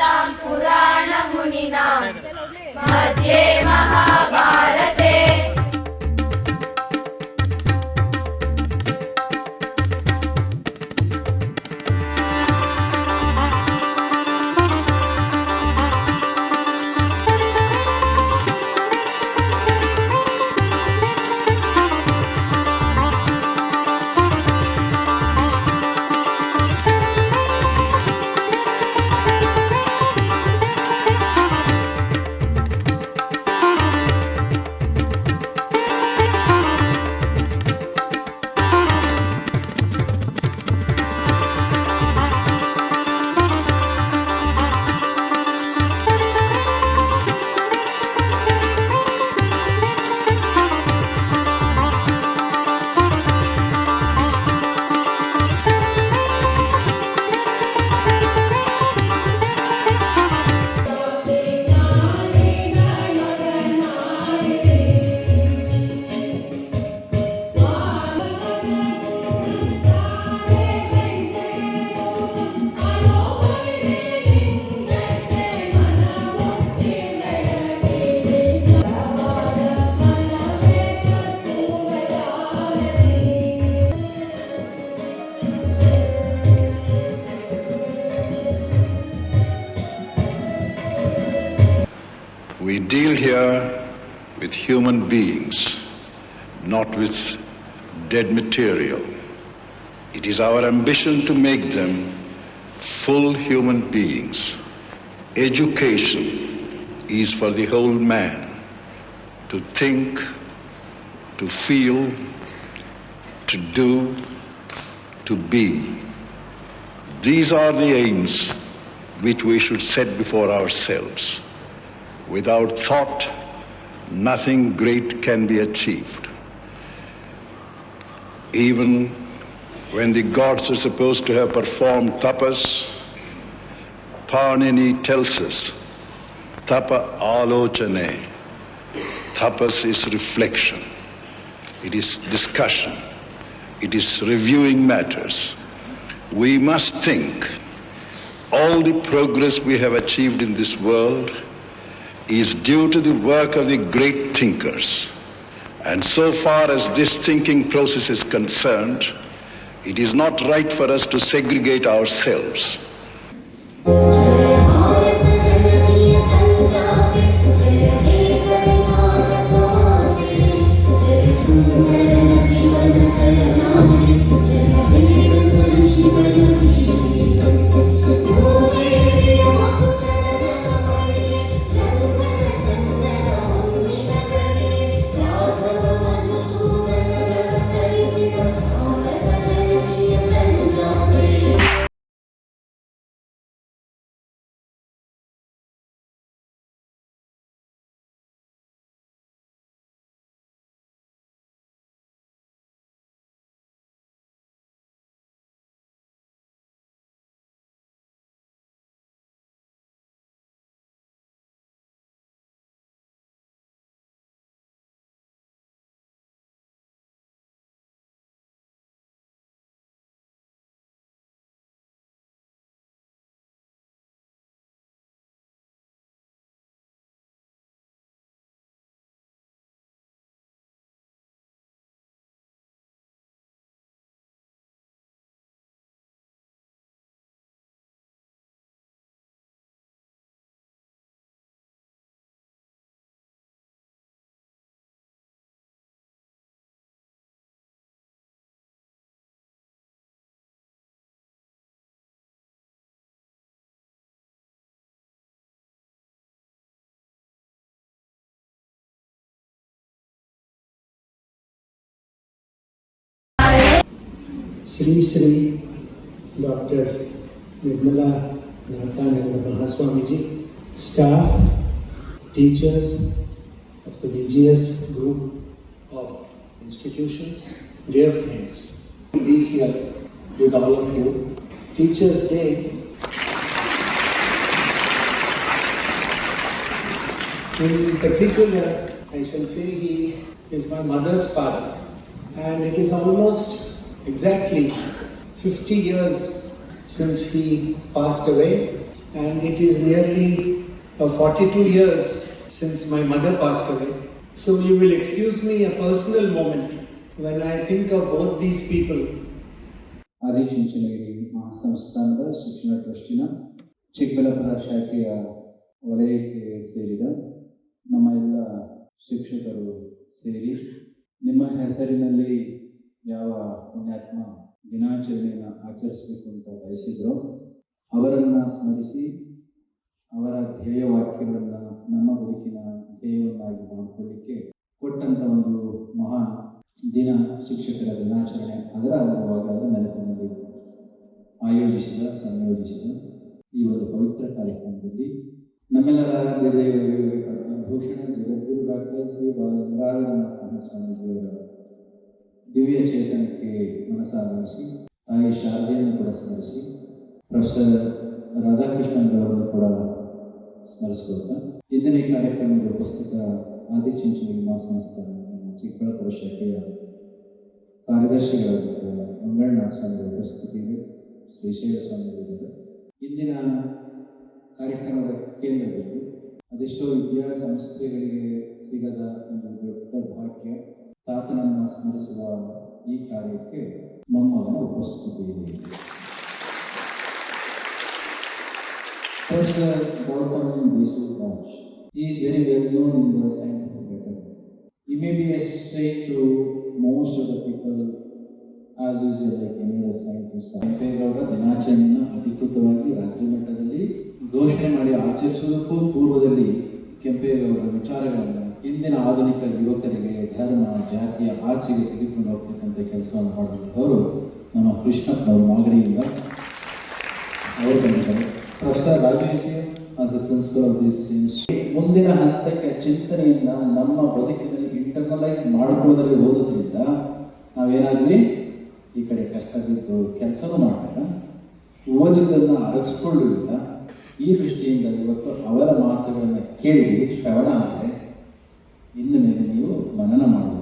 पुराणमुनिना मध्ये Mahabharat We deal here with human beings, not with dead material. It is our ambition to make them full human beings. Education is for the whole man to think, to feel, to do, to be. These are the aims which we should set before ourselves. Without thought, nothing great can be achieved. Even when the gods are supposed to have performed tapas, Parnini tells us, tapa alochane. Tapas is reflection. It is discussion. It is reviewing matters. We must think all the progress we have achieved in this world is due to the work of the great thinkers. And so far as this thinking process is concerned, it is not right for us to segregate ourselves. Sri Sri Dr. Nirmala Nathananda Mahaswamiji, staff, teachers of the VGS group of institutions, dear friends, be here with all of you. Teachers Day in particular, I shall say he is my mother's father and he is almost exactly 50 years since he passed away. And it is nearly uh, 42 years since my mother passed away. So you will excuse me a personal moment when I think of both these people. Adichunchanagiri ಮಹಾಸಂಸ್ಥಾನದ ಶಿಕ್ಷಣ ಟ್ರಸ್ಟಿನ ಚಿಕ್ಕಬಳ್ಳಾಪುರ ಶಾಖೆಯ ವಲಯಕ್ಕೆ ಸೇರಿದ ನಮ್ಮ ಎಲ್ಲ ಶಿಕ್ಷಕರು ಸೇರಿ ನಿಮ್ಮ ಹೆಸರಿನಲ್ಲಿ ಯಾವ ಪುಣ್ಯಾತ್ಮ ದಿನಾಚರಣೆಯನ್ನು ಆಚರಿಸಬೇಕು ಅಂತ ಬಯಸಿದ್ರು ಅವರನ್ನು ಸ್ಮರಿಸಿ ಅವರ ಧ್ಯೇಯವಾಕ್ಯಗಳನ್ನು ನಮ್ಮ ಬದುಕಿನ ಧ್ಯೇಯವನ್ನಾಗಿ ಮಾಡಿಕೊಳ್ಳಿಕ್ಕೆ ಕೊಟ್ಟಂಥ ಒಂದು ಮಹಾನ್ ದಿನ ಶಿಕ್ಷಕರ ದಿನಾಚರಣೆ. ಅದರ ಅಂಗವಾಗಿ ನೆನಪಿನಲ್ಲಿ ಆಯೋಜಿಸಿದ, ಸಂಯೋಜಿಸಿದ ಈ ಒಂದು ಪವಿತ್ರ ಕಾರ್ಯಕ್ರಮದಲ್ಲಿ ನಮ್ಮೆಲ್ಲರ ಆರಾಧ್ಯ ಪದ್ಮಭೂಷಣ ಜಗದ್ಗುರು ಡಾಕ್ಟರ್ ಶ್ರೀ ಬಾಲಗಂಗಾಧರನಾಥ ಸ್ವಾಮೀಜಿಯವರ ದಿವ್ಯ ಚೇತನಕ್ಕೆ ಮನಸ್ಸಾಗಮಿಸಿ, ತಾಯಿ ಶಾರದೆಯನ್ನು ಕೂಡ ಸ್ಮರಿಸಿ, ಪ್ರೊಫೆಸರ್ ರಾಧಾಕೃಷ್ಣನ್ ಅವರನ್ನು ಕೂಡ ಸ್ಮರಿಸ್ಕೊಳ್ತಾ, ಇಂದಿನ ಕಾರ್ಯಕ್ರಮದ ಉಪಸ್ಥಿತ ವಿಮಾ ಮಹಾಸಂಸ್ಥಾನ ಚಿಕ್ಕಬಳ್ಳಾಪುರ ಶಾಖೆಯ ಕಾರ್ಯದರ್ಶಿಗಳಾಗಿದ್ದ ಮಂಗಳನಾಥ ಸ್ವಾಮಿಗಳ ಉಪಸ್ಥಿತಿ ಇದೆ, ಶ್ರೀಶೈಲ ಸ್ವಾಮಿಗಳಿದ್ದಾರೆ ಇಂದಿನ ಕಾರ್ಯಕ್ರಮದ ಕೇಂದ್ರದಲ್ಲಿ ಅದೆಷ್ಟೋ ವಿದ್ಯಾಸಂಸ್ಥೆಗಳಿಗೆ ಸಿಗದ ಒಂದು ದೊಡ್ಡ ಭಾಗ್ಯ. ತಾತನನ್ನು ಸ್ಮರಿಸುವ ಈ ಕಾರ್ಯಕ್ಕೆ ಮೊಮ್ಮಗನು ಉಪಸ್ಥಿತಿಯಿದೆ professor Gautam is very well known in the uh maybe as most of people as us like any other scientist Kempegowda ದಿನಾಚರಣೆಯನ್ನು ಅಧಿಕೃತವಾಗಿ ರಾಜ್ಯ ಮಟ್ಟದಲ್ಲಿ ಘೋಷಣೆ ಮಾಡಿ ಆಚರಿಸುವುದಕ್ಕೂ ಪೂರ್ವದಲ್ಲಿ ಕೆಂಪೇಗೌಡರ ವಿಚಾರಗಳನ್ನು ಇಂದಿನ ಆಧುನಿಕ ಯುವಕರಿಗೆ ಆಚೆಗೆ ತೆಗೆದುಕೊಂಡು ಹೋಗ್ತಕ್ಕಂಥ ಕೆಲಸವನ್ನು ಮಾಡಿದಂಥವರು ನಮ್ಮ ಕೃಷ್ಣಪ್ಪನವರು ಮಾಗಡಿಯಿಂದ ಅವರು ಬಂದಿದ್ದಾರೆ. Professor Rajesh as a principal of this ಮುಂದಿನ ಹಂತಕ್ಕೆ ಚಿಂತನೆಯಿಂದ ನಮ್ಮ ಬದುಕಿನಲ್ಲಿ ಇಂಟರ್ನಲೈಸ್ ಮಾಡಿಕೊಳ್ಳೋದ್ರಲ್ಲಿ ಓದೋದ್ರಿಂದ ನಾವೇನಾದ್ವಿ? ಈ ಕಡೆ ಕಷ್ಟ ಬಿದ್ದು ಕೆಲಸನೂ ಮಾಡಬೇಡ. ಓದಿದ್ದನ್ನು ಅರಗಿಸ್ಕೊಳ್ಳಿಲ್ಲ ಈ ದೃಷ್ಟಿಯಿಂದ ಇವತ್ತು ಅವರ ಮಾತುಗಳನ್ನು ಕೇಳಿ ಶ್ರವಣ ಆದರೆ, ಇನ್ನು ಮೇಲೆ ನೀವು ಮನನ ಮಾಡಬೇಕು.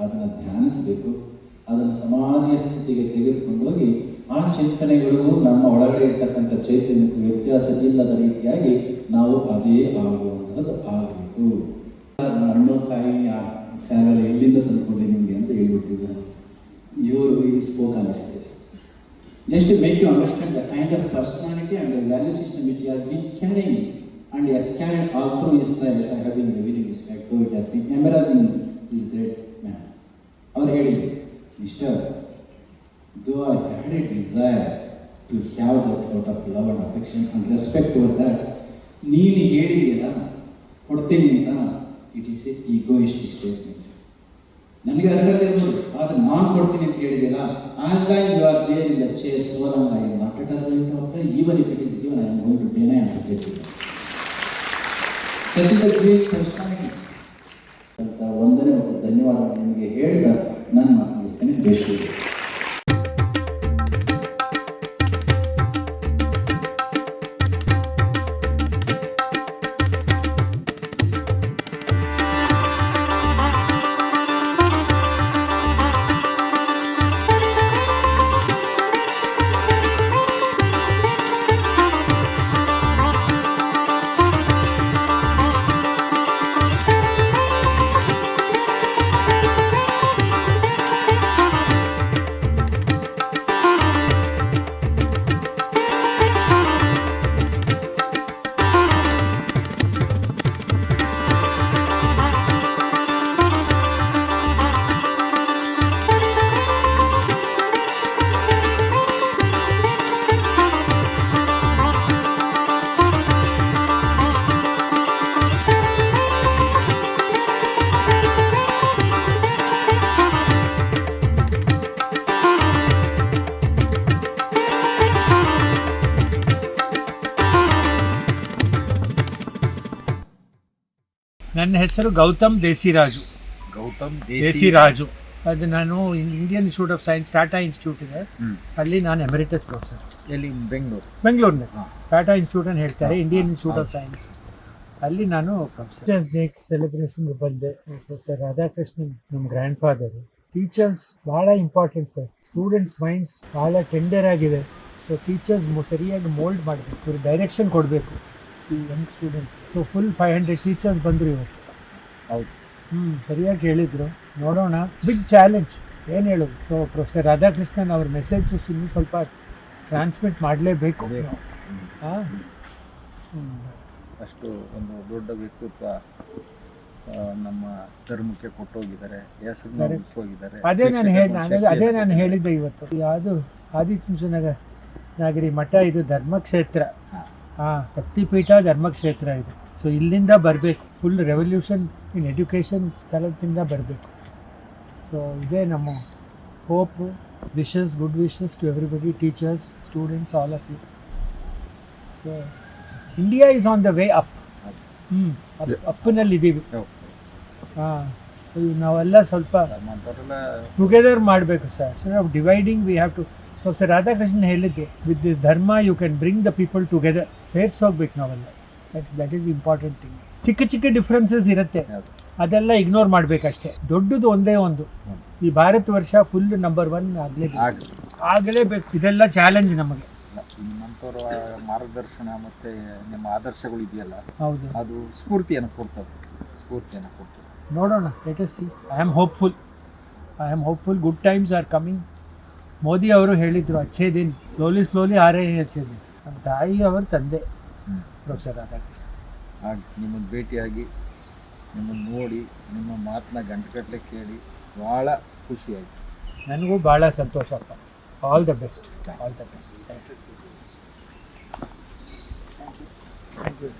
ಅದನ್ನು ಧ್ಯಾನಿಸಬೇಕು. ಅದನ್ನು ಸಮಾಧಿಯ ಸ್ಥಿತಿಗೆ ತೆಗೆದುಕೊಂಡು ಹೋಗಿ, ಆ ಚಿಂತನೆಗಳು ನಮ್ಮ ಒಳಗಡೆ ಇರ್ತಕ್ಕಂಥ ಚೈತನ್ಯಕ್ಕೂ ವ್ಯತ್ಯಾಸ ಇಲ್ಲದ ರೀತಿಯಾಗಿ ನಾವು ಅದೇ ಆಗುವಂಥದ್ದು ಆಗಬೇಕು. ಹಣ್ಣು ಕಾಯಿಯ ಸ್ಯಾಲರಿ ಎಲ್ಲಿಂದ ತಂದುಕೊಂಡೆ ನಿಮಗೆ ಅಂತ ಹೇಳ್ಬಿಟ್ಟಿದ್ದೆ ಯುವರ್ ಈ ಸ್ಪೋಕ್ ಅನಿಸಿದೆ just make you understand the kind of personality and value system which has been carrying and has carried all through is my life I have been living is it has been embarrassing is great though it has been embarrassing his great man. ಅವ್ರು ಹೇಳಿದ್ರು mister though I had a desire to have that out of love and affection and respect over that, ನೀನು ಹೇಳಿದೆಯಲ್ಲ ಕೊಡ್ತೀನಿ ಅಂತ it is a egoistic statement ನನಗೆ ಅರ್ಹತೆ ಇರ್ಬೋದು ಆದರೆ ನಾನು ಕೊಡ್ತೀನಿ ಅಂತ ಹೇಳಿದಿಲ್ಲ as like you are there in the chair so long I am not at apply even if it is given I am going to deny and reject it such is the great personality ಅಂತ ವಂದನೆ ಮತ್ತು ಧನ್ಯವಾದಗಳು ನಿಮಗೆ ಹೇಳಿದ ನನ್ನ ಮಾತು ಮುಗಿಸ್ತೇನೆ. ಜೈ ನನ್ನ ಹೆಸರು ಗೌತಮ್ ದೇಸಿರಾಜು. ಗೌತಮ್ ದೇಸಿರಾಜು. ಅದು ನಾನು Indian Institute of Science Tata Institute ಇದೆ. ಅಲ್ಲಿ ನಾನು ಎಮರಿಟಸ್ ಪ್ರೊಫೆಸರ್ ಎಲ್ಲಿ? ಬೆಂಗಳೂರು. ಬೆಂಗಳೂರಿನಲ್ಲಿ. ಟಾಟಾ ಇನ್ಸ್ಟಿಟ್ಯೂಟ್ ಅಂತ ಹೇಳ್ತಾರೆ ಇಂಡಿಯನ್ ಇನ್ಸ್ಟಿಟ್ಯೂಟ್ ಆಫ್ ಸೈನ್ಸ್ ಅಲ್ಲಿ ನಾನು ಟೀಚರ್ಸ್ ಡೇ ಸೆಲೆಬ್ರೇಷನ್ಗೆ ಬಂದೆ ಪ್ರೊಫೆಸರ್ ರಾಧಾಕೃಷ್ಣನ್ ನಮ್ಮ ಗ್ರ್ಯಾಂಡ್ ಫಾದರ್ ಟೀಚರ್ಸ್ ಭಾಳ ಇಂಪಾರ್ಟೆಂಟ್ ಸರ್ ಸ್ಟೂಡೆಂಟ್ಸ್ ಮೈಂಡ್ಸ್ ಭಾಳ ಟೆಂಡರ್ ಆಗಿದೆ ಸೊ ಟೀಚರ್ಸ್ ಸರಿಯಾಗಿ ಮೋಲ್ಡ್ ಮಾಡಬೇಕು. ಡೈರೆಕ್ಷನ್ ಕೊಡಬೇಕು. ಈ young students so full five hundred teachers ಬಂದರು ಇವತ್ತು ಹೌದು. ಹ್ಞೂ ಸರಿಯಾಗಿ ಹೇಳಿದರು. ನೋಡೋಣ. ಬಿಗ್ ಚಾಲೆಂಜ್ ಏನು ಹೇಳೋದು ಸೊ ಪ್ರೊಫೆಸರ್ ರಾಧಾಕೃಷ್ಣನ್ ಅವ್ರ ಮೆಸೇಜ್ ಇನ್ನೂ ಸ್ವಲ್ಪ ಟ್ರಾನ್ಸ್ಮಿಟ್ ಮಾಡಲೇಬೇಕು. ಬೇಕು. ಹಾಂ? ಅಷ್ಟು ಒಂದು ದೊಡ್ಡ ವ್ಯಕ್ತಿತ್ವ ನಮ್ಮ ಧರ್ಮಕ್ಕೆ ಕೊಟ್ಟೋಗಿದ್ದಾರೆ. ಉಳಿಸೋಗಿದ್ದಾರೆ ಅದೇ ನಾನು ಹೇಳಿ ಅದೇ ನಾನು ಹೇಳಿದ್ದೆ ಇವತ್ತು. ಯಾವುದು? ಆದಿಚುಂಚನಗ ನಾಗರಿ ಮಠ ಇದು ಧರ್ಮಕ್ಷೇತ್ರ. ಹಾ. ಶಕ್ತಿಪೀಠ ಧರ್ಮಕ್ಷೇತ್ರ ಇದು. ಸೊ ಇಲ್ಲಿಂದ ಬರಬೇಕು. ಫುಲ್ ರೆವಲ್ಯೂಷನ್ ಇನ್ ಎಜುಕೇಷನ್ ಸ್ಥಳದಿಂದ ಬರಬೇಕು. ಸೊ ಇದೇ ನಮ್ಮ hope wishes good wishes to everybody teachers students all of you so India is on the way up ಹ್ಞೂ ಅಪ್ಪಿನಲ್ಲಿದ್ದೀವಿ. ಹಾಂ ನಾವೆಲ್ಲ ಸ್ವಲ್ಪ ಟುಗೆದರ್ ಮಾಡಬೇಕು sir sir of dividing we have to sir Radhakrishna ಹೇಳಿದ್ದೆ with this dharma you can bring the people together ಹೋಗ್ಬೇಕು ನಾವೆಲ್ಲ that that is important thing ಚಿಕ್ಕ ಚಿಕ್ಕ ಡಿಫ್ರೆನ್ಸಸ್ ಇರುತ್ತೆ. ಅದೆಲ್ಲ ಇಗ್ನೋರ್ ಮಾಡಬೇಕಷ್ಟೇ. ದೊಡ್ಡದು ಒಂದೇ ಒಂದು. ಈ ಭಾರತ ವರ್ಷ ಫುಲ್ ನಂಬರ್ ಒನ್ ಆಗಲೇ ಆಗಲಿ. ಆಗಲೇಬೇಕು ಇದೆಲ್ಲ ಚಾಲೆಂಜ್ ನಮಗೆ. ನಿಮ್ಮಂಥವ್ರ ಮಾರ್ಗದರ್ಶನ ಮತ್ತು ನಿಮ್ಮ ಆದರ್ಶಗಳು ಇದೆಯಲ್ಲ ಹೌದು. ಅದು ಸ್ಫೂರ್ತಿಯನ್ನು ಕೊಡ್ತದೆ. ಸ್ಫೂರ್ತಿಯನ್ನು ಕೊಡ್ತದೆ. ನೋಡೋಣ let's see I am hopeful I am hopeful good times are coming Modi ಅವರು ಹೇಳಿದರು ಅಚ್ಚೇ ದಿನ್ ಸ್ಲೋಲಿ ಸ್ಲೋಲಿ ಆರೇ ಅಚ್ಚೇ ದಿನ್ ನಮ್ಮ ತಾಯಿ ಅವರ ತಂದೆ. ಪ್ರೊಫೆಸರ್ ರಾಧಾಕೃಷ್ಣ. ಹಾಗೆ ನಿಮ್ಮನ್ನು ಭೇಟಿಯಾಗಿ ನಿಮ್ಮನ್ನು ನೋಡಿ ನಿಮ್ಮ ಮಾತನ್ನ ಗಂಟೆಗಟ್ಟಲೆ ಕೇಳಿ ಭಾಳ ಖುಷಿಯಾಯಿತು ನನಗೂ ಭಾಳ ಸಂತೋಷಪ್ಪ all the best all the best thank you thank you